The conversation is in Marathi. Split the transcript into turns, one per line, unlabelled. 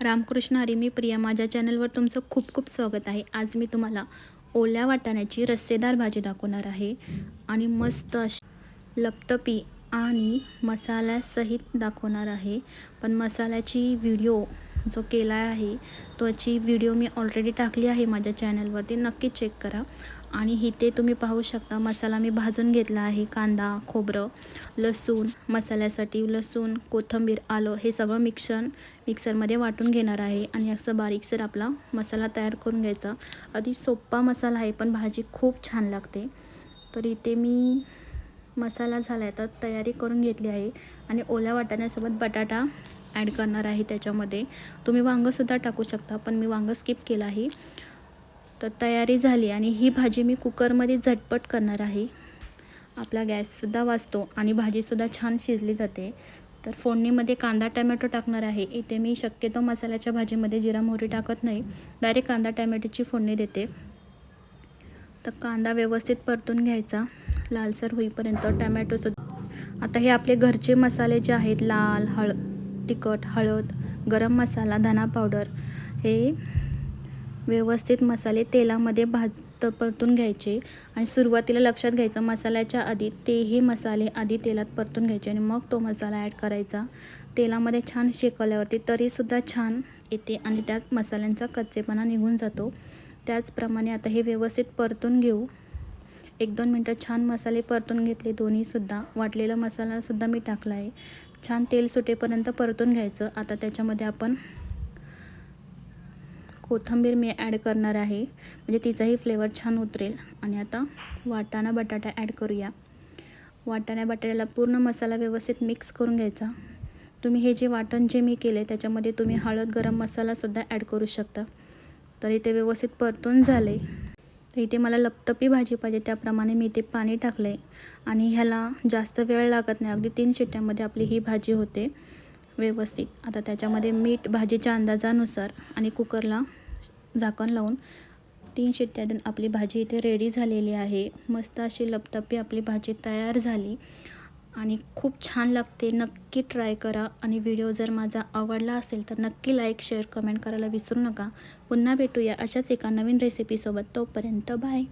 रामकृष्ण हरी मी प्रिया. माझ्या चॅनलवर तुमचं खूप खूप स्वागत आहे. आज मी तुम्हाला ओल्या वाटाण्याची रस्सेदार भाजी दाखवणार आहे आणि मस्त अशी लपतपी आणि मसाल्यासहित दाखवणार आहे. पण मसाल्याची व्हिडिओ जो केला आहे त्याची व्हिडिओ मी ऑलरेडी टाकली आहे माझ्या चॅनलवरती नक्की चेक करा. आणि इथे तुम्ही पाहू शकता मसाला मी भाजून घेतला आहे. कांदा खोबरं लसूण मसाल्यासाठी लसूण कोथिंबीर आलं हे सगळं मिक्सर मिक्सरमध्ये वाटून घेणार आहे. आणि असं बारीकसर आपला मसाला तयार करून घ्यायचा. अगदी सोप्पा मसाला आहे पण भाजी खूप छान लागते. तर इथे मी मसाला झाला आहे तर तयारी करून घेतली आहे. आणि ओल्या वाटाण्यासोबत बटाटा ॲड करणार आहे त्याच्यामध्ये. तुम्ही वांगंसुद्धा टाकू शकता पण मी वांगं स्किप केलं आहे. तर तयारी झाली आणि ही भाजी मी कुकरमध्ये झटपट करणार आहे. आपला गॅससुद्धा वाचतो आणि भाजीसुद्धा छान शिजली जाते. तर फोडणीमध्ये कांदा टमॅटो टाकणार आहे. इथे मी शक्यतो मसाल्याच्या भाजीमध्ये जिरा मोहरी टाकत नाही. डायरेक्ट कांदा टमॅटोची फोडणी देते. तर कांदा व्यवस्थित परतून घ्यायचा. लालसर होईपर्यंत टमॅटोसुद्धा आता हे आपले घरचे मसाले जे आहेत लाल हळ तिखट हळद गरम मसाला धना पावडर हे व्यवस्थित मसाले तेलामध्ये भाज परतून घ्यायचे आणि सुरुवातीला लक्षात घ्यायचं मसाल्याच्या आधी तेही मसाले आधी तेलात परतून घ्यायचे आणि मग तो मसाला ॲड करायचा. तेलामध्ये छान शेकवल्यावरती तरीसुद्धा छान येते आणि त्यात मसाल्यांचा कच्चेपणा निघून जातो. त्याचप्रमाणे आता हे व्यवस्थित परतून घेऊ. एक दोन मिनटं छान मसाले परतून घेतले दोन्हीसुद्धा वाटलेला मसालासुद्धा मी टाकला आहे. छान तेल सुटेपर्यंत परतून घ्यायचं. आता त्याच्यामध्ये आपण कोथिंबीर मी ॲड करणार आहे. म्हणजे तिचाही फ्लेवर छान उतरेल. आणि आता वाटाणा बटाटा ॲड करूया. वाटाणा बटाट्याला पूर्ण मसाला व्यवस्थित मिक्स करून घ्यायचा. तुम्ही हे जे वाटण जे मी केले त्याच्यामध्ये तुम्ही हळद गरम मसालासुद्धा ॲड करू शकता. तर इथे व्यवस्थित परतून झाले. तर इथे मला लपतपी भाजी पाहिजे त्याप्रमाणे मी इथे पाणी टाकलं आहे आणि ह्याला जास्त वेळ लागत नाही. अगदी तीन शिट्ट्यामध्ये आपली ही भाजी होते. व्यवस्थित. आता त्याच्यामध्ये मीठ भाजीच्या अंदाजानुसार आणि कुकरला झाकण लावून तीन शिट्ट्या देऊन आपली भाजी इथे रेडी झालेली आहे. मस्त अशी लपतपी आपली भाजी तयार झाली. आणि खूप छान लागते. नक्की ट्राय करा. आणि व्हिडिओ जर माझा आवडला असेल तर नक्की लाईक शेअर कमेंट करायला विसरू नका. पुन्हा भेटूया अशाच एका नवीन रेसिपीसोबत तोपर्यंत बाय